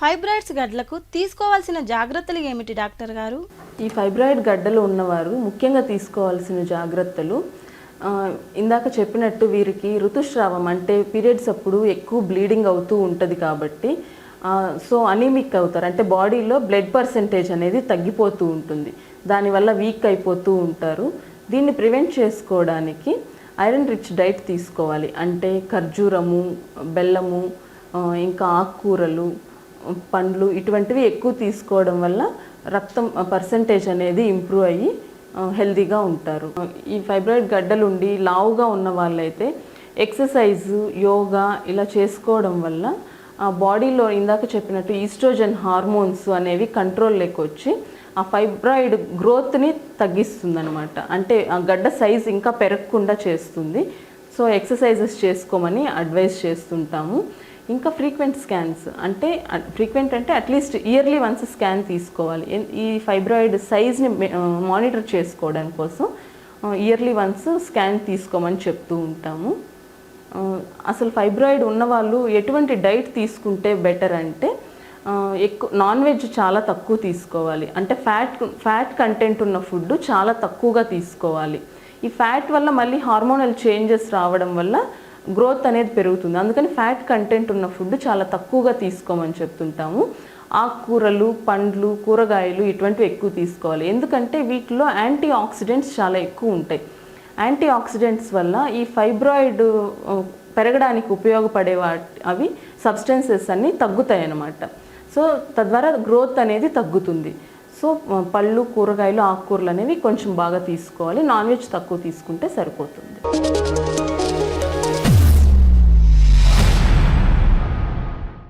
Fibroids గడ్డలకు తీసుకోవాల్సిన జాగ్రత్తలు ఏమిటి డాక్టర్ గారు? ఈ ఫైబ్రాయిడ్ గడ్డలు ఉన్నవారు ముఖ్యంగా తీసుకోవాల్సిన జాగ్రత్తలు ఇందాక చెప్పినట్టు వీరికి ఋతుస్రావం అంటే పీరియడ్స్ అప్పుడు ఎక్కువ బ్లీడింగ్ అవుతూ ఉంటుంది కాబట్టి సో అనీమిక్ అవుతారు. అంటే బాడీలో బ్లడ్ పర్సంటేజ్ అనేది తగ్గిపోతూ ఉంటుంది. దానివల్ల వీక్ అయిపోతూ ఉంటారు. దీన్ని ప్రివెంట్ చేసుకోవడానికి ఐరన్ రిచ్ డైట్ తీసుకోవాలి. అంటే ఖర్జూరము బెల్లము ఇంకా ఆకుకూరలు పండ్లు ఇటువంటివి ఎక్కువ తీసుకోవడం వల్ల రక్తం పర్సంటేజ్ అనేది ఇంప్రూవ్ అయ్యి హెల్దీగా హెల్తీగా ఉంటారు. ఈ ఫైబ్రాయిడ్ గడ్డలు ఉండి లావుగా ఉన్న వాళ్ళైతే ఎక్సర్సైజ్ యోగా ఇలా చేసుకోవడం వల్ల ఆ బాడీలో ఇందాక చెప్పినట్టు ఈస్ట్రోజన్ హార్మోన్స్ అనేవి కంట్రోల్లోకి వచ్చి ఆ ఫైబ్రాయిడ్ గ్రోత్ని తగ్గిస్తుందనమాట అంటే ఆ గడ్డ సైజ్ ఇంకా పెరగకుండా చేస్తుంది. సో ఎక్సర్సైజెస్ చేసుకోమని అడ్వైస్ చేస్తుంటాము. ఇంకా ఫ్రీక్వెంట్ స్కాన్స్ అంటే ఫ్రీక్వెంట్ అంటే at least yearly once scan తీసుకోవాలి. ఈ ఫైబ్రాయిడ్ సైజ్ని మానిటర్ చేసుకోవడం కోసం ఇయర్లీ వన్స్ స్కాన్ తీసుకోమని చెప్తూ ఉంటాము. అసలు ఫైబ్రాయిడ్ ఉన్నవాళ్ళు ఎటువంటి డైట్ తీసుకుంటే బెటర్ అంటే ఎక్కువ నాన్ వెజ్ చాలా తక్కువ తీసుకోవాలి. అంటే ఫ్యాట్ ఫ్యాట్ కంటెంట్ ఉన్న ఫుడ్ చాలా తక్కువగా తీసుకోవాలి. ఈ ఫ్యాట్ వల్ల మళ్ళీ హార్మోనల్ చేంజెస్ రావడం వల్ల గ్రోత్ అనేది పెరుగుతుంది. అందుకని ఫ్యాట్ కంటెంట్ ఉన్న ఫుడ్ చాలా తక్కువగా తీసుకోమని చెప్తుంటాము. ఆకుకూరలు పండ్లు కూరగాయలు ఇటువంటివి ఎక్కువ తీసుకోవాలి. ఎందుకంటే వీటిలో యాంటీ ఆక్సిడెంట్స్ చాలా ఎక్కువ ఉంటాయి. యాంటీ ఆక్సిడెంట్స్ వల్ల ఈ ఫైబ్రాయిడ్ పెరగడానికి ఉపయోగపడే వాటి అవి సబ్స్టెన్సెస్ అన్నీ తగ్గుతాయి అన్నమాట సో తద్వారా గ్రోత్ అనేది తగ్గుతుంది. సో పళ్ళు కూరగాయలు ఆకుకూరలు అనేవి కొంచెం బాగా తీసుకోవాలి. నాన్ వెజ్ తక్కువ తీసుకుంటే సరిపోతుంది.